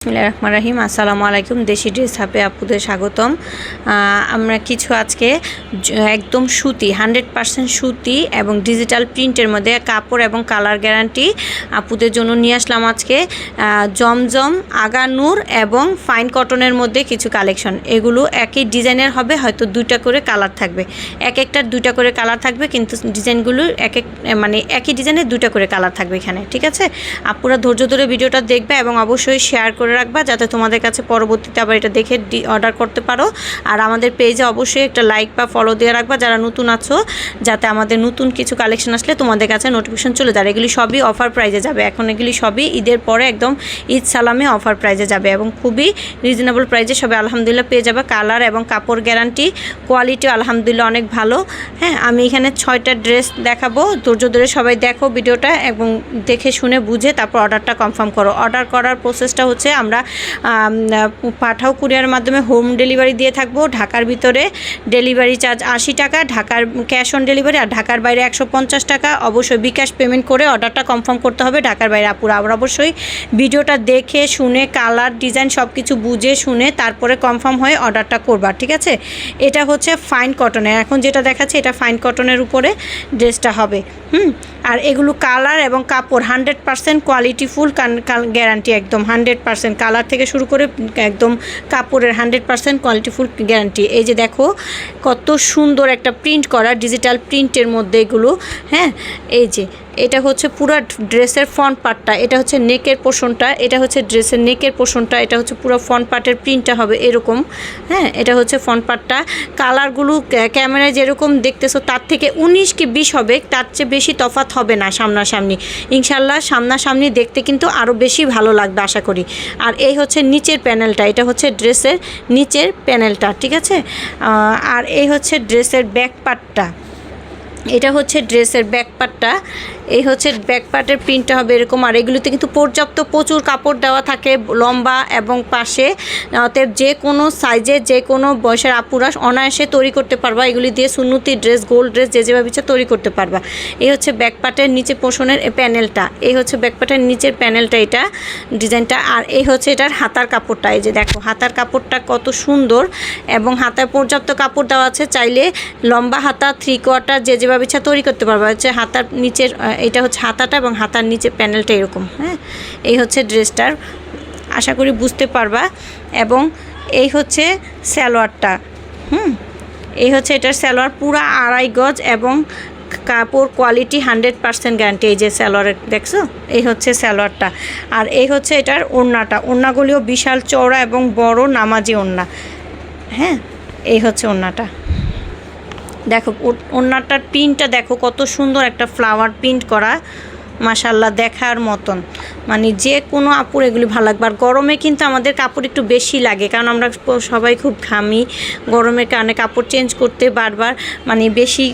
বিসমিল্লাহির রহমান রাহিম। আসসালামু আলাইকুম, দেশি ড্রেস হাপে আপুদের স্বাগতম। আমরা কিছু আজকে একদম সুতি, হান্ড্রেড পার্সেন্ট সুতি এবং ডিজিটাল প্রিন্টের মধ্যে কাপড় এবং কালার গ্যারান্টি আপুদের জন্য নিয়ে আসলাম আজকে। জমজম, আগানুর এবং ফাইন কটনের মধ্যে কিছু কালেকশন। এগুলো একই ডিজাইনের হবে, হয়তো দুইটা করে কালার থাকবে। এক একটার দুইটা করে কালার থাকবে, কিন্তু ডিজাইনগুলো এক এক মানে একই ডিজাইনের দুইটা করে কালার থাকবে এখানে, ঠিক আছে? আপুরা ধৈর্য ধরে ভিডিওটা দেখবে এবং অবশ্যই শেয়ার করে রাখবা যাতে তোমাদের কাছে পরবর্তীতে আবার এটা দেখে অর্ডার করতে পারো। আর আমাদের পেজে অবশ্যই একটা লাইক বা ফলো দিয়ে রাখবা যারা নতুন আছো, যাতে আমাদের নতুন কিছু কালেকশন আসলে তোমাদের কাছে নোটিফিকেশন চলে যাবে এগুলি সবই অফার প্রাইজে যাবে। এখন এগুলি সবই ঈদের পরে একদম ঈদ সালামে অফার প্রাইজে যাবে এবং খুবই রিজনেবল প্রাইজে সবে আলহামদুলিল্লাহ পেয়ে যাবে। কালার এবং কাপড় গ্যারান্টি কোয়ালিটি আলহামদুলিল্লাহ অনেক ভালো। হ্যাঁ আমি এখানে ছয়টা ড্রেস দেখাবো। ধৈর্য ধরে সবাই দেখো ভিডিওটা এবং দেখে শুনে বুঝে তারপর অর্ডারটা কনফার্ম করো। অর্ডার করার প্রসেসটা হচ্ছে আমরা আম, পাঠাও কুরিয়ারের মাধ্যমে হোম ডেলিভারি দিয়ে থাকব। ঢাকার ভিতরে ডেলিভারি চার্জ আশি টাকা ঢাকার ক্যাশ অন ডেলিভারি আর ঢাকার বাইরে একশো পঞ্চাশ টাকা। অবশ্যই বিকাশ পেমেন্ট করে অর্ডারটা কনফার্ম করতে হবে ঢাকার বাইরে আপুরা। আবার অবশ্যই ভিডিওটা দেখে শুনে কালার ডিজাইন সব কিছু বুঝে শুনে তারপরে কনফার্ম হয়ে অর্ডারটা করবা ঠিক আছে? এটা হচ্ছে ফাইন কটনের। এখন যেটা দেখাচ্ছে এটা ফাইন কটনের উপরে ড্রেসটা হবে। হুম, আর এগুলো কালার এবং কাপড় hundred percent quality full guarantee একদম হান্ড্রেড পারসেন্ট। কালার থেকে শুরু করে একদম কাপড়ের hundred percent quality full guarantee. এই যে দেখো, কত সুন্দর একটা প্রিন্ট করা, ডিজিটাল প্রিন্টের মধ্যে এগুলো হ্যাঁ? এই যে এটা হচ্ছে পুরো ড্রেসের ফ্রন্ট পার্টটা এটা হচ্ছে নেকের পোষণটা এটা হচ্ছে ড্রেসের নেকের পোষণটা এটা হচ্ছে পুরো ফ্রন্ট পার্টের প্রিন্টটা হবে এরকম হ্যাঁ? এটা হচ্ছে ফ্রন্ট পার্টটা কালারগুলো ক্যামেরায় যেরকম দেখতেছো, তার থেকে উনিশ কি বিশ হবে, তার চেয়ে বেশি তফাৎ হবে না সামনাসামনি। ইনশাল্লাহ সামনাসামনি দেখতে কিন্তু আরও বেশি ভালো লাগবে, আশা করি। আর এই হচ্ছে নিচের প্যানেলটা এটা হচ্ছে ড্রেসের নিচের প্যানেলটা ঠিক আছে? আর এই হচ্ছে ড্রেসের ব্যাক পার্টটা এটা হচ্ছে ড্রেসের ব্যাক পার্টটা এই হচ্ছে ব্যাক পার্টের প্রিন্টটা হবে এরকম, আর এগুলোতে কিন্তু পর্যাপ্ত প্রচুর কাপড় দেওয়া থাকে লম্বা এবং পাশে। অতএব যে কোনো সাইজে যে কোনো বয়সের আপুরা অনায়াসে তৈরি করতে পারবা। এগুলি দিয়ে সুন্নতি ড্রেস গোল্ড ড্রেস যে যেভাবে ইচ্ছা তৈরি করতে পারবা। এই হচ্ছে ব্যাক পার্টের নিচে পোষণের প্যানেলটা এই হচ্ছে ব্যাক পার্টের নিচের প্যানেলটা এটা ডিজাইনটা আর এই হচ্ছে এটার হাতার কাপড়টা। এই যে দেখো, হাতার কাপড়টা কত সুন্দর এবং হাতায় পর্যাপ্ত কাপড় দেওয়া আছে। চাইলে লম্বা হাতা থ্রি কোয়ার্টার যে যেভাবে ইচ্ছা তৈরি করতে পারবা। হচ্ছে হাতার নিচের এটা হচ্ছে হাতাটা এবং হাতার নিচে প্যানেলটা এরকম হ্যাঁ? এই হচ্ছে ড্রেসটার, আশা করি বুঝতে পারবা। এবং এই হচ্ছে স্যালোয়ারটা হুম? এই হচ্ছে এটার স্যালোয়ার পুরা আড়াই গজ এবং কাপড় কোয়ালিটি হান্ড্রেড পার্সেন্ট গ্যারান্টি, এই যে স্যালোয়ারের দেখছ? এই হচ্ছে স্যালোয়ারটা আর এই হচ্ছে এটার ওড়নাটা, ওড়নাগুলিও বিশাল চওড়া এবং বড় নামাজি ওড়না হ্যাঁ? এই হচ্ছে ওড়নাটা। দেখো ও- ওড়নাটার প্রিন্টটা দেখো, কত সুন্দর একটা ফ্লাওয়ার প্রিন্ট করা মাশাল্লাহ দেখার মতন। মানে যে কোনো আপুর এগুলি ভালো লাগবে। আর গরমে কিন্তু আমাদের কাপড় একটু বেশি লাগে, কারণ আমরা সবাই খুব ঘামি। গরমের কারণে কাপড় চেঞ্জ করতে বারবার মানে বেশি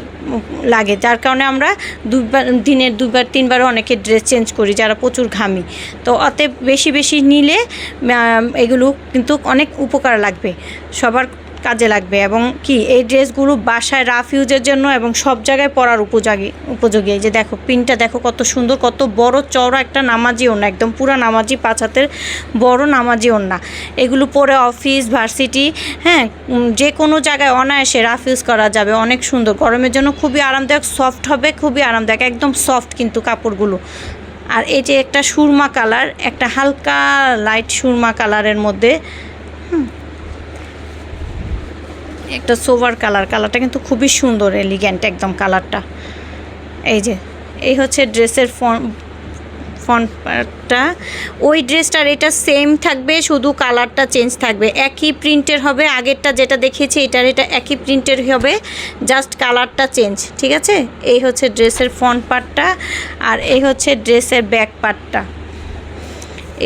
লাগে। যার কারণে আমরা দুবার দিনের দুবার তিনবারও অনেকে ড্রেস চেঞ্জ করি, যারা প্রচুর ঘামি। তো অতএব বেশি বেশি নিলে এগুলো কিন্তু অনেক উপকার লাগবে। সবার কাজে লাগবে এবং কি এই ড্রেসগুলো বাসায় রাফ ইউজের জন্য এবং সব জায়গায় পরার উপযোগী উপযোগী। এই যে দেখো প্রিন্টটা দেখো কত সুন্দর, কত বড় চওড়া একটা নামাজি ওড়না, একদম পুরো নামাজি পাঁচ হাতের বড় নামাজি ওড়না। এগুলো পরে অফিস, ভার্সিটি হ্যাঁ যে কোনো জায়গায় অনায়াসে রাফ ইউজ করা যাবে, অনেক সুন্দর। গরমের জন্য খুবই আরামদায়ক, সফট হবে, খুবই আরামদায়ক, একদম সফট কিন্তু কাপড়গুলো। আর এই যে একটা সুরমা কালার, একটা হালকা লাইট সুরমা কালারের মধ্যে একটা সোভার কালার, কালারটা কিন্তু খুবই সুন্দর এলিগ্যান্ট একদম কালারটা। এই যে, এই হচ্ছে ড্রেসের ফন ফন্টটা। ওই ড্রেসটার এটা সেম থাকবে, শুধু কালারটা চেঞ্জ থাকবে। একই প্রিন্টের হবে, আগেরটা যেটা দেখিয়েছি, এটার এটা একই প্রিন্টের হবে জাস্ট কালারটা চেঞ্জ ঠিক আছে? এই হচ্ছে ড্রেসের ফ্রন্ট পার্টটা আর এই হচ্ছে ড্রেসের ব্যাক পার্টটা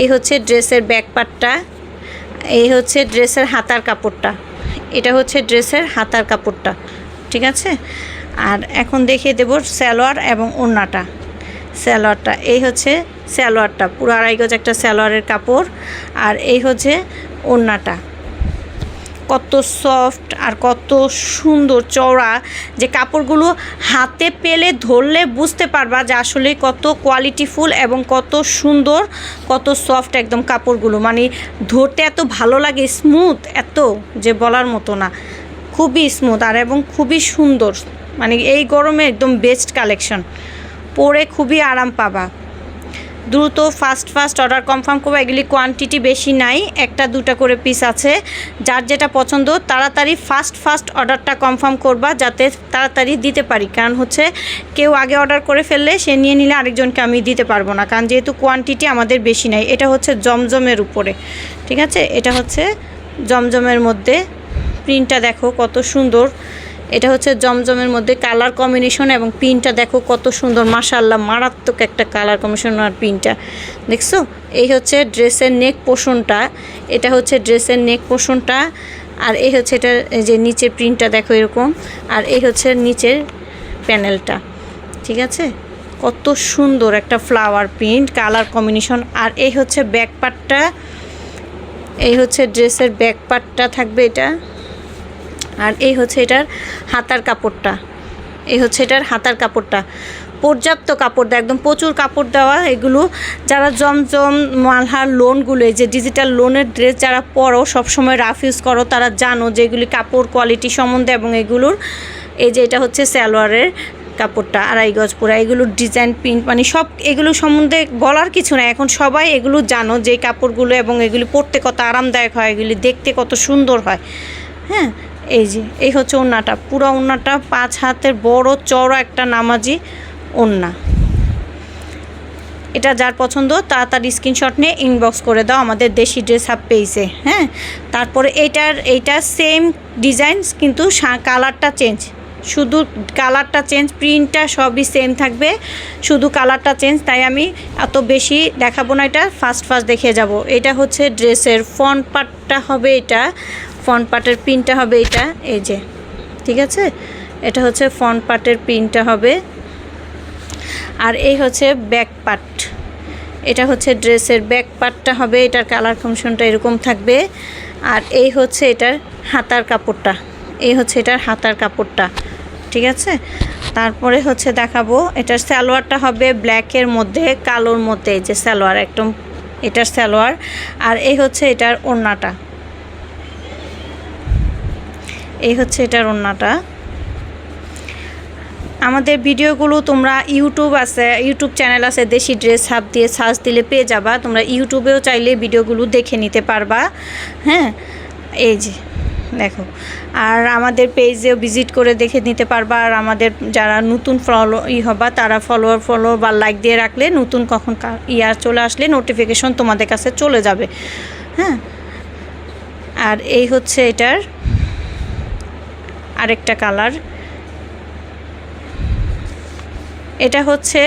এই হচ্ছে ড্রেসের ব্যাক পার্টটা এই হচ্ছে ড্রেসের হাতার কাপড়টা। এটা হচ্ছে ড্রেসের হাতার কাপড়টা, ঠিক আছে? আর এখন দেখিয়ে দেব স্যালোয়ার এবং ওড়নাটা। স্যালোয়ারটা এই হচ্ছে স্যালোয়ারটা পুরো আড়াই গজ একটা স্যালোয়ারের কাপড়, আর এই হচ্ছে ওড়নাটা। কত সফট আর কত সুন্দর চওড়া যে কাপড়গুলো হাতে পেলে ধরলে বুঝতে পারবা যে আসলে কত কোয়ালিটিফুল এবং কত সুন্দর, কত সফট একদম কাপড়গুলো। মানে ধরতে এত ভালো লাগে স্মুথ এত যে বলার মতো না। খুবই স্মুথ আর এবং খুবই সুন্দর। মানে এই গরমে একদম বেস্ট কালেকশন পরে খুবই আরাম পাবা। দ্রুত ফাস্ট ফাস্ট অর্ডার কনফার্ম করব। এগুলি কোয়ান্টিটি বেশি নাই, একটা, দুটা করে পিস আছে। যার যেটা পছন্দ, তাড়াতাড়ি ফাস্ট ফাস্ট অর্ডারটা কনফার্ম করবা, যাতে তাড়াতাড়ি দিতে পারি। কারণ হচ্ছে, কেউ আগে অর্ডার করে ফেললে, সে নিয়ে নিলে আরেকজনকে আমি দিতে পারব না। কারণ যেহেতু কোয়ান্টিটি আমাদের বেশি নাই, এটা হচ্ছে জমজমের উপরে। ঠিক আছে? এটা হচ্ছে জমজমের মধ্যে। প্রিন্টটা দেখো কত সুন্দর। এটা হচ্ছে জমজমের মধ্যে কালার কম্বিনেশন এবং পিনটা দেখো কত সুন্দর মাশাল্লাহ মারাত্মক একটা কালার কম্বিনেশন আর পিনটা দেখছ? এই হচ্ছে ড্রেসের নেক পোষণটা এটা হচ্ছে ড্রেসের নেক পোষণটা আর এই হচ্ছে এটা যে নিচের প্রিন্টটা দেখো এরকম, আর এই হচ্ছে নিচের প্যানেলটা ঠিক আছে? কত সুন্দর একটা ফ্লাওয়ার প্রিন্ট কালার কম্বিনেশন আর এই হচ্ছে ব্যাক পার্টটা এই হচ্ছে ড্রেসের ব্যাক পার্টটা থাকবে এটা। আর এই হচ্ছে এটার হাতার কাপড়টা। এই হচ্ছে এটার হাতার কাপড়টা। পর্যাপ্ত কাপড় দেওয়া একদম প্রচুর কাপড় দেওয়া এগুলো। যারা জমজম মালহার লোনগুলো এই যে ডিজিটাল লোনের ড্রেস যারা পরো, সবসময় রাফ ইউজ করো, তারা জানো যে এগুলি কাপড় কোয়ালিটি সম্বন্ধে এবং এগুলোর এই যে এটা হচ্ছে স্যালোয়ারের কাপড়টা, আড়াই গজ পুরা। এগুলোর ডিজাইন প্রিন্ট মানে সব এগুলো সম্বন্ধে বলার কিছু না এখন সবাই এগুলো জানো যে কাপড়গুলো এবং এগুলি পরতে কত আরামদায়ক হয়, এগুলি দেখতে কত সুন্দর হয়। হ্যাঁ? এই যে, এই হচ্ছে ওড়নাটা। পুরো ওড়নাটা পাঁচ হাতের বড় চড়া একটা নামাজি ওড়না। এটা যার পছন্দ, তাড়াতাড়ি স্ক্রিনশট নিয়ে ইনবক্স করে দাও আমাদের দেশি ড্রেস হাব পেয়েছে হ্যাঁ? তারপরে এইটার, এইটা সেম ডিজাইন কিন্তু কালারটা চেঞ্জ শুধু কালারটা চেঞ্জ প্রিন্টটা সবই সেম থাকবে। শুধু কালারটা চেঞ্জ তাই আমি এত বেশি দেখাবো না এটা ফার্স্ট ফার্স্ট দেখে যাব। এটা হচ্ছে ড্রেসের ফ্রন্ট পার্টটা হবে এটা। ফ্রন্ট পার্টের প্রিন্টটা হবে এটা, এই যে, ঠিক আছে? এটা হচ্ছে ফ্রন্ট পার্টের প্রিন্টটা হবে। আর এই হচ্ছে ব্যাক পার্ট। এটা হচ্ছে ড্রেসের ব্যাক পার্টটা হবে, এটার কালার কমিশনটা এরকম থাকবে। আর এই হচ্ছে এটার হাতার কাপড়টা, এই হচ্ছে এটার হাতার কাপড়টা, ঠিক আছে? তারপরে হচ্ছে দেখাবো, এটার সালোয়ারটা হবে ব্ল্যাকের মধ্যে, কালোর মধ্যে যে সালোয়ার, একদম এটার সালোয়ার। আর এই হচ্ছে এটার ওড়নাটা এই হচ্ছে এটার ওড়নাটা। আমাদের ভিডিওগুলো তোমরা ইউটিউব আছে, ইউটিউব চ্যানেল আছে, দেশি ড্রেস হাব দিয়ে সার্চ দিলে পেয়ে যাবা। তোমরা ইউটিউবেও চাইলে ভিডিওগুলো দেখে নিতে পারবা। হ্যাঁ? এই যে, দেখো। আর আমাদের পেজেও ভিজিট করে দেখে নিতে পারবা। আর আমাদের যারা নতুন ফলো, ই হবা, তারা ফলোয়ার ফলো বা লাইক দিয়ে রাখলে নতুন কখন ইয়ার চলে আসলে নোটিফিকেশন তোমাদের কাছে চলে যাবে। হ্যাঁ? আর এই হচ্ছে এটার আরেকটা কালার। এটা হচ্ছে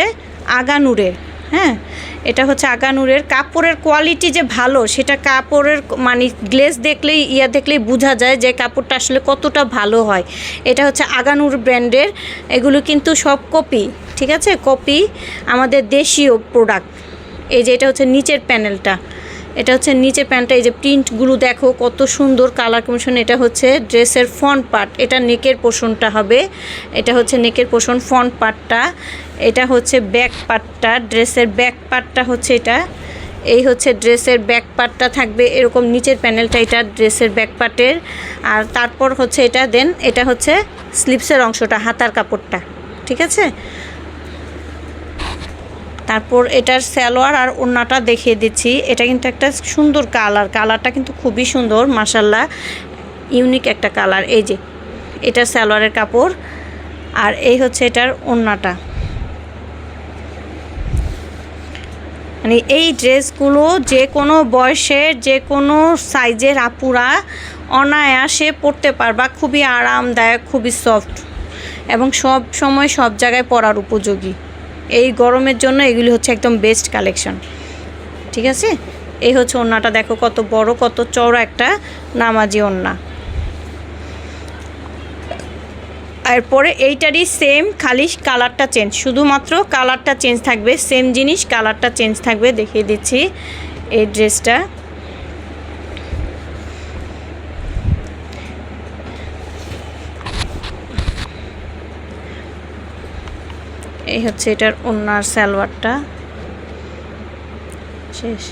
আগানুরের হ্যাঁ? এটা হচ্ছে আগানুরের কাপড়ের কোয়ালিটি যে ভালো, সেটা কাপড়ের মানে গ্লেজ দেখলেই, ইয়া দেখলেই বোঝা যায় যে কাপড়টা আসলে কতটা ভালো হয়। এটা হচ্ছে আগানুর ব্র্যান্ডের, এগুলো কিন্তু সব কপি ঠিক আছে? কপি আমাদের দেশীয় প্রোডাক্ট এই যে এটা হচ্ছে নিচের প্যানেলটা এটা হচ্ছে নিচে প্যান্টটা, এই যে প্রিন্টগুলো দেখো কত সুন্দর কালার কমিশন, এটা হচ্ছে ড্রেসের ফ্রন্ট পার্ট, এটা নেকের পোষণটা হবে, এটা হচ্ছে নেকের পোষণ ফ্রন্ট পার্টটা, এটা হচ্ছে ব্যাক পার্টটা, ড্রেসের ব্যাক পার্টটা হচ্ছে এটা, এই হচ্ছে ড্রেসের ব্যাক পার্টটা থাকবে, এরকম নিচের প্যানেলটা এটা ড্রেসের ব্যাক পার্টের, আর তারপর হচ্ছে এটা, দেন এটা হচ্ছে স্লিপসের অংশটা, হাতার কাপড়টা, ঠিক আছে? তারপর এটার স্যালোয়ার আর ওড়নাটা দেখিয়ে দিচ্ছি। এটা কিন্তু একটা সুন্দর কালার। কালারটা কিন্তু খুবই সুন্দর মাসাল্লাহ ইউনিক একটা কালার। এই যে, এটা স্যালোয়ারের কাপড় আর এই হচ্ছে এটার ওড়নাটা। মানে এই ড্রেসগুলো যে কোনো বয়সের, যে কোনো সাইজের আপুরা অনায়াসে পরতে পারবা। খুবই আরামদায়ক, খুবই সফট এবং সব সময় সব জায়গায় পরার উপযোগী। এই গরমের জন্য এগুলি হচ্ছে একদম বেস্ট কালেকশন ঠিক আছে? এই হচ্ছে ওড়নাটা দেখো কত বড়, কত চওড়া একটা নামাজি ওড়না এরপরে এইটারই সেম খালি কালারটা চেঞ্জ শুধুমাত্র কালারটা চেঞ্জ থাকবে সেম জিনিস কালারটা চেঞ্জ থাকবে, দেখিয়ে দিচ্ছি এই ড্রেসটা এই হচ্ছে এটার ওনার সালোয়ারটা। শেষ।